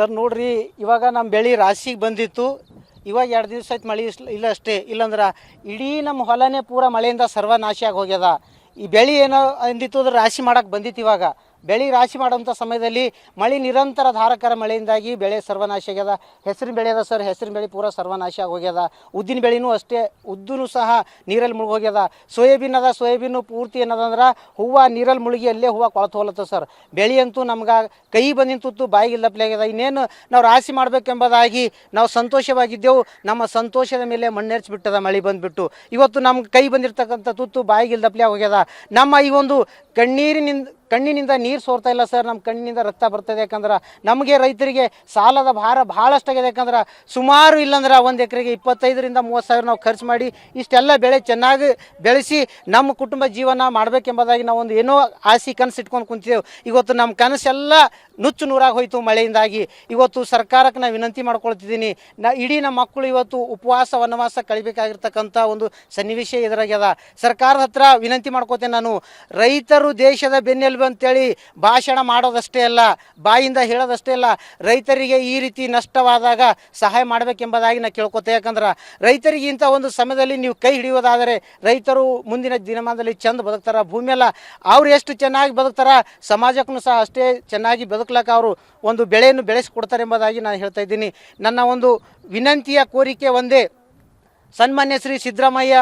Sir ನೋಡ್ರಿ, ಇವಾಗ ನಮ್ಮ ಬೆಳೆ ರಾಶಿಗೆ ಬಂದಿತ್ತು. ಇವಾಗ ಎರಡು ದಿವಸ ಆಯ್ತು ಮಳೆ ಇಲ್ಲ ಅಷ್ಟೇ, ಇಲ್ಲಂದ್ರೆ ಇಡೀ ನಮ್ಮ ಹೊಲನೇ ಪೂರ ಮಳೆಯಿಂದ ಸರ್ವನಾಶಿಯಾಗಿ ಹೋಗ್ಯದ. ಈ ಬೆಳೆ ಏನೋ ಅಂದಿತ್ತು ಅಂದ್ರೆ ರಾಶಿ ಮಾಡಕ್ಕೆ ಬಂದಿತ್ತು ಇವಾಗ. ಬೆಳೆ ರಾಶಿ ಮಾಡುವಂಥ ಸಮಯದಲ್ಲಿ ಮಳೆ ನಿರಂತರ ಧಾರಕರ ಮಳೆಯಿಂದಾಗಿ ಬೆಳೆ ಸರ್ವನಾಶ ಆಗ್ಯದ. ಹೆಸರಿನ ಬೆಳೆ ಅದ ಸರ್. ಹೆಸರಿನ ಬೆಳೆ ಪೂರ ಸರ್ವನಾಶ ಆಗಿ ಹೋಗ್ಯದ ಉದ್ದಿನ ಬೆಳೆನೂ ಅಷ್ಟೇ ಉದ್ದೂ ಸಹ ನೀರಲ್ಲಿ ಮುಳುಗೋಗ್ಯದ ಸೋಯಾಬೀನ್ ಅದ, ಸೋಯಾಬೀನು ಪೂರ್ತಿ ಏನದಂದ್ರೆ ಹೂವು ನೀರಲ್ಲಿ ಮುಳುಗಿ ಅಲ್ಲೇ ಹೂವು ಕೊಳತು ಹೋಲತ್ತ ಸರ್. ಬೆಳೆ ಅಂತೂ ನಮ್ಗೆ ಕೈ ಬಂದಿಂತುತ್ತು ಬಾಯಿಗೆ ಇಲ್ಲಪ್ಲೆ ಆಗ್ಯದ. ಇನ್ನೇನು ನಾವು ರಾಶಿ ಮಾಡಬೇಕೆಂಬುದಾಗಿ ನಾವು ಸಂತೋಷವಾಗಿದ್ದೆವು. ನಮ್ಮ ಸಂತೋಷದ ಮೇಲೆ ಮಣ್ಣೆರ್ಚಿ ಬಿಟ್ಟದ ಮಳೆ ಬಂದುಬಿಟ್ಟು. ಇವತ್ತು ನಮ್ಗೆ ಕೈ ಬಂದಿರತಕ್ಕಂಥ ತುತ್ತು ಬಾಯಿಗೆ ಇಲ್ದಪ್ಲೆ ಹೋಗ್ಯದ ನಮ್ಮ ಈ ಒಂದು ಕಣ್ಣೀರಿನಿಂದ ಕಣ್ಣಿನಿಂದ ನೀರು ಸೋರ್ತಾ ಇಲ್ಲ ಸರ್. ನಮ್ಮ ಕಣ್ಣಿನಿಂದ ರಕ್ತ ಬರ್ತದೆ. ಯಾಕಂದ್ರೆ ನಮಗೆ ರೈತರಿಗೆ ಸಾಲದ ಭಾರ ಭಾಳಷ್ಟಾಗಿದೆ ಯಾಕಂದ್ರೆ ಸುಮಾರು ಇಲ್ಲಂದ್ರೆ ಒಂದು ಎಕರೆಗೆ ಇಪ್ಪತ್ತೈದರಿಂದ ಮೂವತ್ತು ಸಾವಿರ ನಾವು ಖರ್ಚು ಮಾಡಿ ಇಷ್ಟೆಲ್ಲ ಬೆಳೆ ಚೆನ್ನಾಗಿ ಬೆಳೆಸಿ ನಮ್ಮ ಕುಟುಂಬ ಜೀವನ ಮಾಡಬೇಕೆಂಬುದಾಗಿ ನಾವು ಒಂದು ಏನೋ ಆಸೆ ಕನಸು ಇಟ್ಕೊಂಡು ಕುಂತಿದ್ದೆವು ಇವತ್ತು ನಮ್ಮ ಕನಸೆಲ್ಲ ನುಚ್ಚು ನೂರಾಗಿ ಹೋಯಿತು ಮಳೆಯಿಂದಾಗಿ. ಇವತ್ತು ಸರ್ಕಾರಕ್ಕೆ ನಾನು ವಿನಂತಿ ಮಾಡ್ಕೊಳ್ತಿದ್ದೀನಿ. ನಾ ಇಡೀ ನಮ್ಮ ಮಕ್ಕಳು ಇವತ್ತು ಉಪವಾಸ, ವನವಾಸ ಕಳಿಬೇಕಾಗಿರ್ತಕ್ಕಂಥ ಒಂದು ಸನ್ನಿವೇಶ ಎದುರಾಗ್ಯದ. ಸರ್ಕಾರದ ಹತ್ರ ವಿನಂತಿ ಮಾಡ್ಕೋತೇನೆ ನಾನು. ರೈತರು ದೇಶದ ಬೆನ್ನೆಲುಬು ಅಂತೇಳಿ ಭಾಷಣ ಮಾಡೋದಷ್ಟೇ ಅಲ್ಲ, ಬಾಯಿಂದ ಹೇಳೋದಷ್ಟೇ ಅಲ್ಲ, ರೈತರಿಗೆ ಈ ರೀತಿ ನಷ್ಟವಾದಾಗ ಸಹಾಯ ಮಾಡಬೇಕೆಂಬುದಾಗಿ ನಾನು ಕೇಳ್ಕೊತೆ ಯಾಕಂದ್ರೆ ರೈತರಿಗೆ ಇಂಥ ಒಂದು ಸಮಯದಲ್ಲಿ ನೀವು ಕೈ ಹಿಡಿಯೋದಾದರೆ ರೈತರು ಮುಂದಿನ ದಿನಮಾನದಲ್ಲಿ ಚೆಂದ ಬದುಕ್ತಾರ. ಭೂಮಿಯೆಲ್ಲ ಅವ್ರು ಎಷ್ಟು ಚೆನ್ನಾಗಿ ಬದುಕ್ತಾರ, ಸಮಾಜಕ್ಕೂ ಸಹ ಅಷ್ಟೇ ಚೆನ್ನಾಗಿ ಬದುಕಲಕ್ಕ ಅವರು ಒಂದು ಬೆಳೆಯನ್ನು ಬೆಳೆಸಿಕೊಡ್ತಾರೆ ಎಂಬುದಾಗಿ ನಾನು ಹೇಳ್ತಾ ಇದ್ದೀನಿ. ನನ್ನ ಒಂದು ವಿನಂತಿಯ ಕೋರಿಕೆ ಒಂದೇ, ಸನ್ಮಾನ್ಯ ಶ್ರೀ ಸಿದ್ದರಾಮಯ್ಯ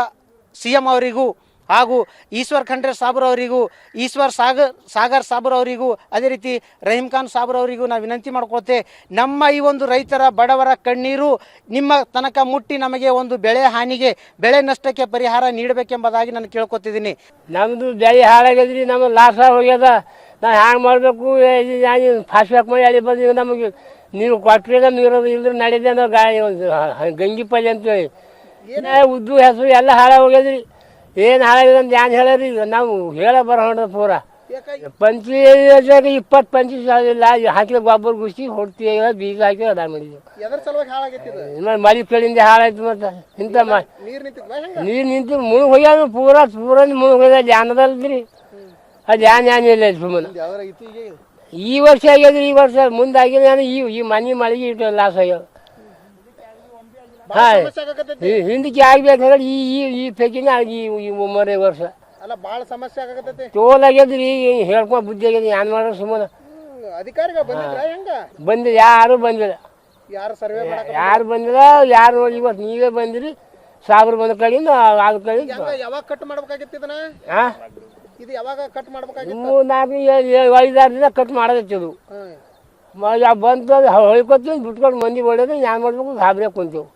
ಸಿ ಎಂ ಅವರಿಗೂ ಹಾಗೂ ಈಶ್ವರ್ ಖಂಡ್ರೆ ಸಾಬ್ರವರಿಗೂ ಈಶ್ವರ್ ಸಾಗರ್ ಸಾಗರ್ ಸಾಬ್ರವರಿಗೂ ಅದೇ ರೀತಿ ರಹೀಮ್ ಖಾನ್ ಸಾಬ್ರವರಿಗೂ ನಾವು ವಿನಂತಿ ಮಾಡ್ಕೊಳ್ತೆ, ನಮ್ಮ ಈ ಒಂದು ರೈತರ ಬಡವರ ಕಣ್ಣೀರು ನಿಮ್ಮ ತನಕ ಮುಟ್ಟಿ ನಮಗೆ ಒಂದು ಬೆಳೆ ಹಾನಿಗೆ, ಬೆಳೆ ನಷ್ಟಕ್ಕೆ ಪರಿಹಾರ ನೀಡಬೇಕೆಂಬುದಾಗಿ ನಾನು ಕೇಳ್ಕೊತಿದ್ದೀನಿ. ನಮ್ಮದು ಬೆಳೆ ಹಾಳಾಗ್ಯದ್ರಿ ನಮ್ಮ ಲಾಸ್ ಹೋಗ್ಯದ, ನಾವು ಹ್ಯಾಂಗೆ ಮಾಡಬೇಕು ಫಾಸ್ಟ್ ಮಾಡಿ ಹೇಳಿ ಬಂದು ನಮಗೆ ನೀವು ಕೊಟ್ಟರೆ ನೀರು ಇಲ್ಲದ್ರೆ ನಡೆದೇ ನಾವು ಗಾಳಿ ಗಂಗಿ ಪಲ್ಯ ಅಂತೇಳಿ. ಉದ್ದು, ಹೆಸರು ಎಲ್ಲ ಹಾಳಾಗಿ ಹೋಗ್ಯದ್ರಿ. ಏನು ಹಾಳಾಗಿದೆ ಅಂತ ಏನು ಹೇಳ್ರಿ ನಾವು ಹೇಳ ಬರೋಣ ಪೂರ. ಪಂಚಿ ಇಪ್ಪತ್ತು ಪಂಚಿ ಇಲ್ಲ. ಹಾಕಿದ ಗೊಬ್ಬರ ಗುಸಿ ಹೊಡ್ತೀವಿ ಬೀಜ ಹಾಕಿ ಅದ ಮಾಡಿದ್ವಿ. ಮಳಿ ಕಡೆಯಿಂದ ಹಾಳಾಯ್ತು ಮತ್ತೆ. ಇಂಥ ನೀರು ನಿಂತು ಮುಳುಗ್ ಹೋಗ್ಯಾವ ಪೂರ ಪೂರ ಮುಳುಗ್ ಹೋಗ್ಯದ ಧ್ಯಾನದಲ್ರಿ ಅದು ಜಾನ್ ಯಾನ್ ಇಲ್ಲ ಸುಮ್ಮನೆ. ಈ ವರ್ಷ ಆಗ್ಯದ್ರಿ ಈ ವರ್ಷ ಮುಂದೆ ಆಗಿದೆ ಈ ಈ ಮನೆ ಮಳೆಗೆ ಇಟ್ಟು ಲಾಸ್ ಆಗ್ಯಾವ. ಹಾಂ ಹಿಂದಕ್ಕೆ ಆಗ್ಬೇಕಂದ್ರೆ ಈ ಈ ಈ ಪೈಕಿನ ಆಗಿ ಈ ಮರೆ ವರ್ಷ. ಅಲ್ಲ ಭಾಳ ಸಮಸ್ಯೆ ಆಗಕತ್ತೈತಿ. ಟೋಲ್ ಆಗ್ಯದ್ರಿ ಹೇಳ್ಕೊಂಡು ಬುದ್ಧಿ ಆಗ್ಯದ ಏನು ಮಾಡೋದು ಸುಮ್ಮನೆ. ಅಧಿಕಾರಿಗಳು ಬಂದಿದ್ರ ಹೆಂಗ? ಬಂದಿಲ್ಲ ಯಾರು ಬಂದಿಲ್ಲ. ಯಾರು ಸರ್ವೆ ಮಾಡಕ ಯಾರು ಬಂದಿಲ್ಲ ಯಾರು ನೋಡಿ ಇವತ್ತು ನೀವೇ ಬಂದಿರಿ ಸಾವಿರ ಬಂದ ಕಡೆಯಿಂದ ಆದ ಕಡೆಯಿಂದ ಯಾವಾಗ ಕಟ್ ಮಾಡ್ಬೇಕಾಗಿತ್ತು ಇದನ್ನ? ಹಾಂ ಇದು ಯಾವಾಗ ಕಟ್ ಮಾಡ್ಬೇಕಾಗಿತ್ತು? ಮೂರು ನಾಲ್ಕು ಐದಾರು ದಿನ ಕಟ್ ಮಾಡೋದಿತ್ತು ಹ್ಮ್. ಮ- ಯಾ ಬಂತು ಅದು ಹೊಯ್ಕೊತೀವಿ ಬಿಟ್ಕೊಂಡು ಮಂದಿ ಹೊಡೆದ್ರೆ ಏನು ಮಾಡ್ಬೇಕು ಗಾಬರಿ ಕುಂತೇವು.